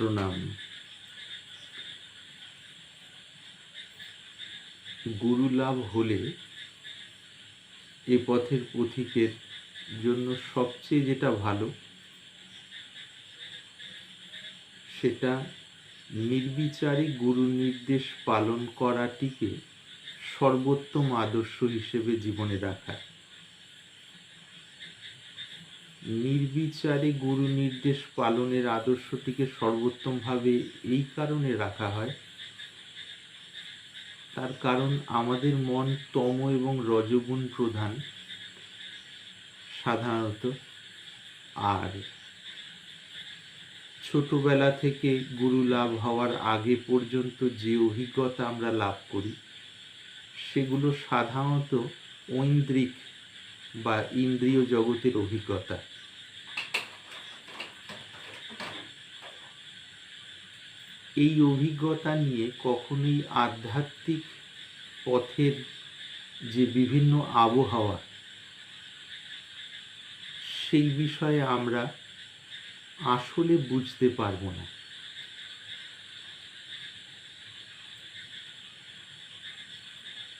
প্রণাম। গুরু লাভ হলে এ পথের পথিকের জন্য সবচেয়ে যেটা ভালো, সেটা নির্বিচারে গুরু নির্দেশ পালন করাটিকে সর্বোত্তম আদর্শ হিসেবে জীবনে রাখা নির্বিচারে গুরু নির্দেশ পালনের আদর্শটিকে সর্বোত্তমভাবে এই কারণে রাখা হয়। তার কারণ আমাদের মন তম এবং রজগুণ প্রধান, সাধারণত। আর ছোটবেলা থেকে গুরু লাভ হওয়ার আগে পর্যন্ত যে অভিজ্ঞতা আমরা লাভ করি, সেগুলো সাধারণত ঐন্দ্রিক বা ইন্দ্রিয় জগতের অভিজ্ঞতা। এই অভিজ্ঞতা নিয়ে কখনোই আধ্যাত্মিক পথের যে বিভিন্ন আবহাওয়া, সেই বিষয়ে আমরা আসলে বুঝতে পারব না।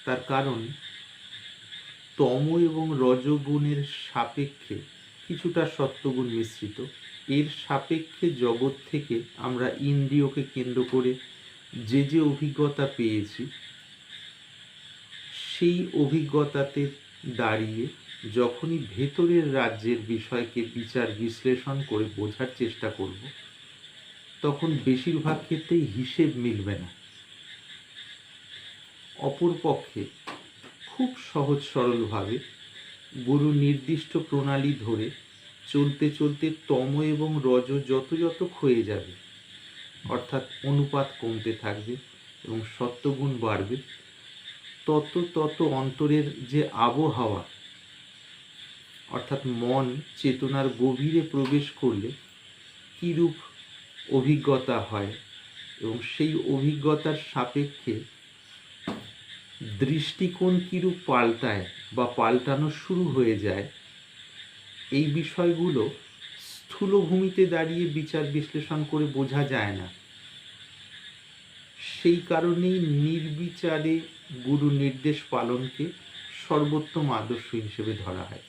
তার কারণ তম এবং রজগুণের সাপেক্ষে কিছুটা সত্যগুণ মিশ্রিত। এর সাপেক্ষে জগৎ থেকে আমরা ইন্দ্রিয়কে কেন্দ্র করে যে যে অভিজ্ঞতা পেয়েছি, সেই অভিজ্ঞতাতে দাঁড়িয়ে যখনই ভেতরের রাজ্যের বিষয়কে বিচার বিশ্লেষণ করে বোঝার চেষ্টা করব, তখন বেশিরভাগ ক্ষেত্রেই হিসেব মিলবে না। অপরপক্ষে খুব সহজ সরলভাবে গুরু নির্দিষ্ট প্রণালী ধরে চলতে চলতে তম এবং রজ যত যত ক্ষয়ে যাবে, অর্থাৎ অনুপাত কমতে থাকবে এবং সত্যগুণ বাড়বে, তত তত অন্তরের যে আবহাওয়া, অর্থাৎ মন চেতনার গভীরে প্রবেশ করলে কীরূপ অভিজ্ঞতা হয় এবং সেই অভিজ্ঞতার সাপেক্ষে দৃষ্টিকোণ কীরূপ পাল্টায় বা পাল্টানো শুরু হয়ে যায়? এই বিষয়গুলো স্থূল ভূমিতে দাঁড়িয়ে বিচার বিশ্লেষণ করে বোঝা যায় না। সেই কারণেই নির্বিচারে গুরু নির্দেশ পালনকে সর্বোত্তম আদর্শ হিসেবে ধরা হয়।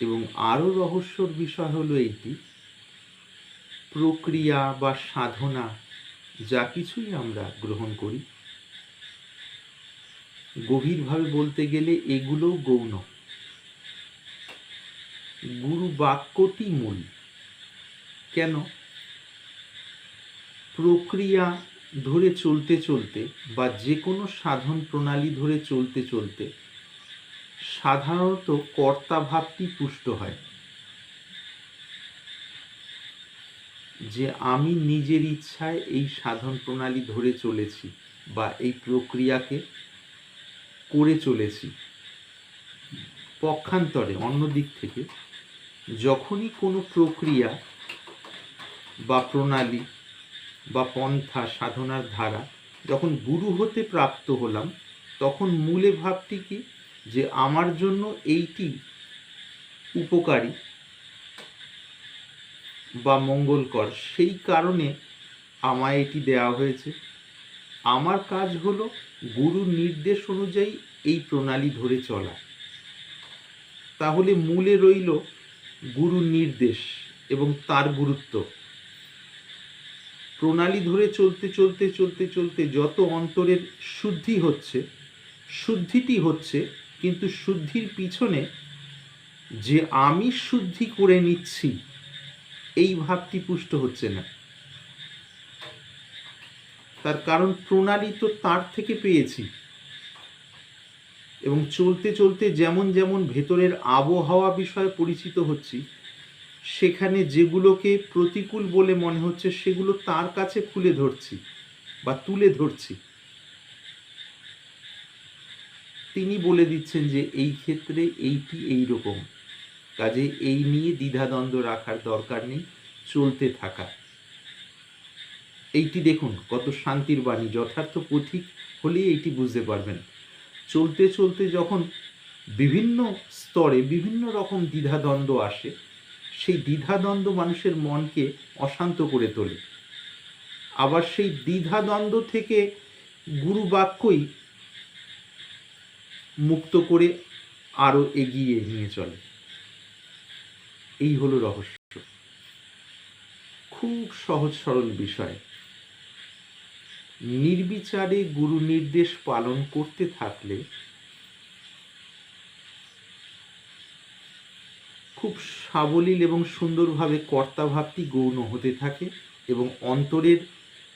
এবং আরও রহস্যর বিষয় হলো এইটি প্রক্রিয়া বা সাধনা যা কিছুই আমরা গ্রহণ করি। গভীরভাবে বলতে গেলে এগুলোও গৌণ। গুরু বাক্যটি মূল। কেন? প্রক্রিয়া ধরে চলতে চলতে বা যে কোনো সাধন প্রণালী ধরে চলতে চলতে সাধারণত কর্তাভাবটি পুষ্ট হয়। যে আমি নিজের ইচ্ছায় এই সাধন প্রণালী ধরে চলেছি বা এই প্রক্রিয়াকে করে চলেছি। পক্ষান্তরে, অন্য দিক থেকে, যখনই কোনো প্রক্রিয়া বা প্রণালী বা পন্থা, সাধনার ধারা যখন গুরু হতে প্রাপ্ত হলাম, তখন মূলে ভাবটি কি? যে আমার জন্য এইটি উপকারী। বা মঙ্গলকর, সেই কারণে আমায় এটি দেওয়া হয়েছে। আমার কাজ হলো গুরুর নির্দেশ অনুযায়ী এই প্রণালী ধরে চলা। তাহলে মূলে রইল গুরুর নির্দেশ এবং তার গুরুত্ব। প্রণালী ধরে চলতে চলতে চলতে চলতে যত অন্তরের শুদ্ধি হচ্ছে, শুদ্ধিটি হচ্ছে, কিন্তু শুদ্ধির পিছনে যে আমি শুদ্ধি করে নিচ্ছি এই ভাবটি পুষ্ট হচ্ছে না। তার কারণ প্রণালী তো তার থেকে পেয়েছি। এবং চলতে চলতে যেমন যেমন ভেতরের আবহাওয়া বিষয়ে পরিচিত হচ্ছি, সেখানে যেগুলোকে প্রতিকূল বলে মনে হচ্ছে, সেগুলো তার কাছে খুলে ধরছি বা তুলে ধরছি। তিনি বলে দিচ্ছেন যে এই ক্ষেত্রে এইটি এই রকম কাজে এই নিয়ে দ্বিধাদ্বন্দ্ব রাখার দরকার নেই, চলতে থাকা। এইটি দেখুন, কত শান্তির বাণী, যথার্থ পথিক হলেই এইটি বুঝতে পারবেন। চলতে চলতে যখন বিভিন্ন স্তরে বিভিন্ন রকম দ্বিধাদ্বন্দ্ব আসে, সেই দ্বিধাদ্বন্দ্ব মানুষের মনকে অশান্ত করে তোলে। আবার সেই দ্বিধাদ্বন্দ্ব থেকে গুরু বাক্যই মুক্ত করে আরও এগিয়ে নিয়ে চলে। এই হলো রহস্য। খুব সহজ সরল বিষয়। নির্বিচারে গুরু নির্দেশ পালন করতে থাকলে খুব সাবলীল এবং সুন্দরভাবে কর্তাভাবটি গৌণ হতে থাকে এবং অন্তরের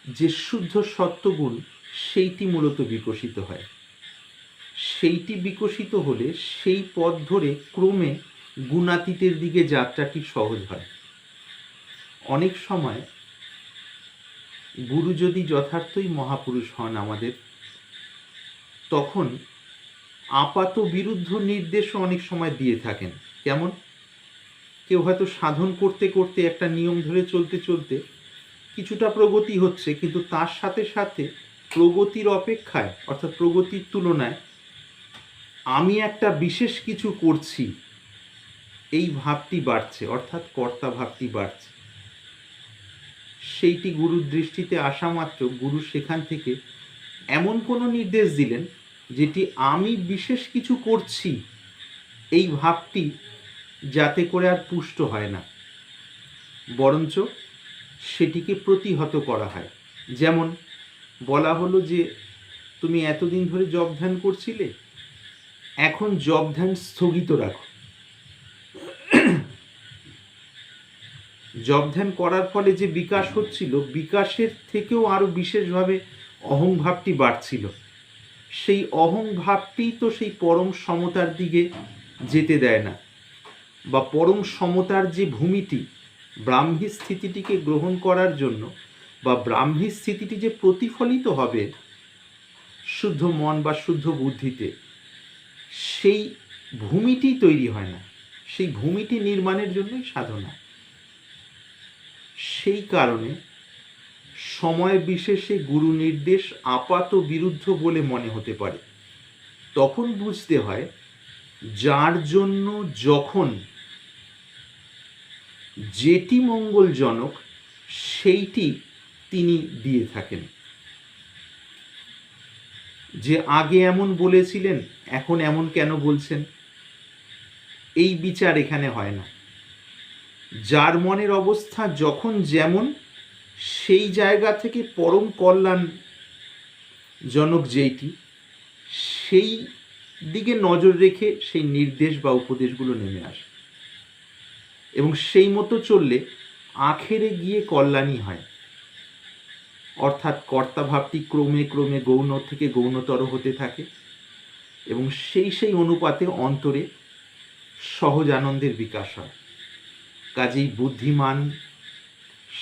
যে শুদ্ধ সত্ত্বগুণ সেইটি মূলত বিকশিত হয়। সেইটি বিকশিত হলে সেই পথ ধরে ক্রমে গুণাতীতের দিকে যাত্রাটি সহজ হয়? অনেক সময় গুরু যদি যথার্থই মহাপুরুষ হন আমাদের, তখন আপাত বিরুদ্ধ নির্দেশও অনেক সময় দিয়ে থাকেন। কেমন? কেউ হয়তো সাধন করতে করতে একটা নিয়ম ধরে চলতে চলতে কিছুটা প্রগতি হচ্ছে, কিন্তু তার সাথে সাথে প্রগতির অপেক্ষায়, অর্থাৎ প্রগতির তুলনায় আমি একটা বিশেষ কিছু করছি। এই ভাবটি বাড়ছে, অর্থাৎ কর্তা ভাবটি বাড়ছে। সেইটি গুরুর দৃষ্টিতে আসা মাত্র, গুরু সেখান থেকে এমন কোনো নির্দেশ দিলেন যেটি আমি বিশেষ কিছু করছি। এই ভাবটি যাতে করে আর পুষ্ট হয় না। বরঞ্চ সেটিকে প্রতিহত করা হয়। যেমন বলা হলো যে, তুমি এতদিন ধরে জব ধ্যান করছিলে? এখন জব ধ্যান স্থগিত রাখো। জব ধ্যান করার ফলে যে বিকাশ হচ্ছিল, বিকাশের থেকেও আরও বিশেষভাবে অহংভাবটি বাড়ছিল। সেই অহংভাবটি তো সেই পরম সমতার দিকে যেতে দেয় না বা পরম সমতার যে ভূমিটি, ব্রাহ্মী স্থিতিটিকে গ্রহণ করার জন্য বা ব্রাহ্মী স্থিতিটি যে প্রতিফলিত হবে শুদ্ধ মন বা শুদ্ধ বুদ্ধিতে, সেই ভূমিটি তৈরি হয় না। সেই ভূমিটি নির্মাণের জন্যই সাধনা। সেই কারণে সময় বিশেষে গুরু নির্দেশ আপাত বিরুদ্ধ বলে মনে হতে পারে। তখন বুঝতে হয়, যার জন্য যখন যেটি মঙ্গলজনক, সেইটি তিনি দিয়ে থাকেন। যে আগে এমন বলেছিলেন, এখন এমন কেন বলছেন? এই বিচার এখানে হয় না। যার মনের অবস্থা যখন যেমন, সেই জায়গা থেকে পরম কল্যাণ জনক যেইটি, সেই দিকে নজর রেখে সেই নির্দেশ বা উপদেশগুলো নেমে আসে। এবং সেই মতো চললে আখেরে গিয়ে কল্যাণই হয়। অর্থাৎ কর্তাভাবটি ক্রমে ক্রমে গৌণ থেকে গৌণতর হতে থাকে এবং সেই সেই অনুপাতে অন্তরে সহজ আনন্দের বিকাশ হয়। কাজেই বুদ্ধিমান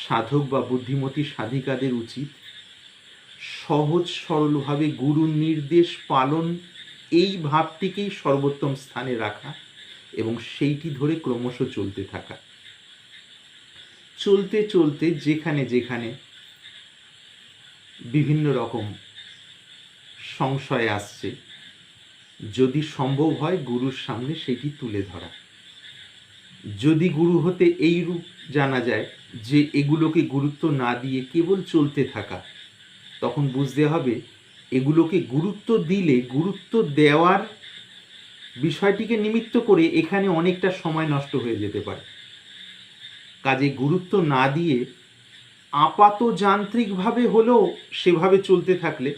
সাধক বা বুদ্ধিমতী সাধিকাদের উচিত। সহজ সরলভাবে গুরুর নির্দেশ পালন, এই ভাবটিকেই সর্বোত্তম স্থানে রাখা এবং সেইটি ধরে ক্রমশ চলতে থাকা। চলতে চলতে যেখানে যেখানে বিভিন্ন রকম সংশয় আসছে, যদি সম্ভব হয় গুরুর সামনে সেটি তুলে ধরা। যদি গুরু হতে এই রূপ জানা যায় যে এগুলোকে গুরুত্ব না দিয়ে কেবল চলতে থাকা, তখন বুঝতে হবে এগুলোকে গুরুত্ব দিলে গুরুত্ব দেওয়ার বিষয়টিকে নিমিত্ত করে এখানে অনেকটা সময় নষ্ট হয়ে যেতে পারে। কাজে গুরুত্ব না দিয়ে আপাত যান্ত্রিকভাবে হলেও সেভাবে চলতে থাকলে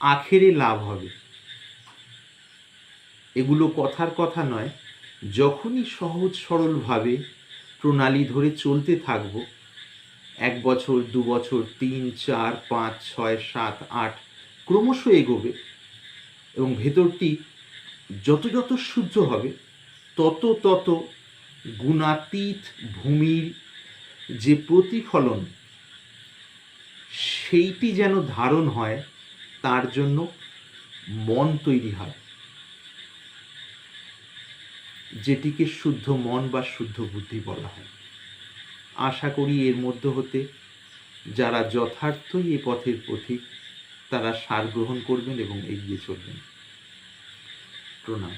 আখেরে লাভ হবে। এগুলো কথার কথা নয় যখনই সহজ সরলভাবে প্রণালী ধরে চলতে থাকব, এক বছর, দু বছর, তিন, চার, পাঁচ, ছয়, সাত, আট, ক্রমশ এগোবে এবং ভেতরটি যত যত শুদ্ধ হবে, তত তত গুণাতীত ভূমির যে প্রতিফলন, সেইটি যেন ধারণ হয়, তার জন্য মন তৈরি হয়। যেটিকে শুদ্ধ মন বা শুদ্ধ বুদ্ধি বলা হয়। আশা করি এর মধ্য হতে যারা যথার্থই এ পথের পথিক, তারা সার গ্রহণ করবেন এবং এগিয়ে চলবেন। প্রণাম।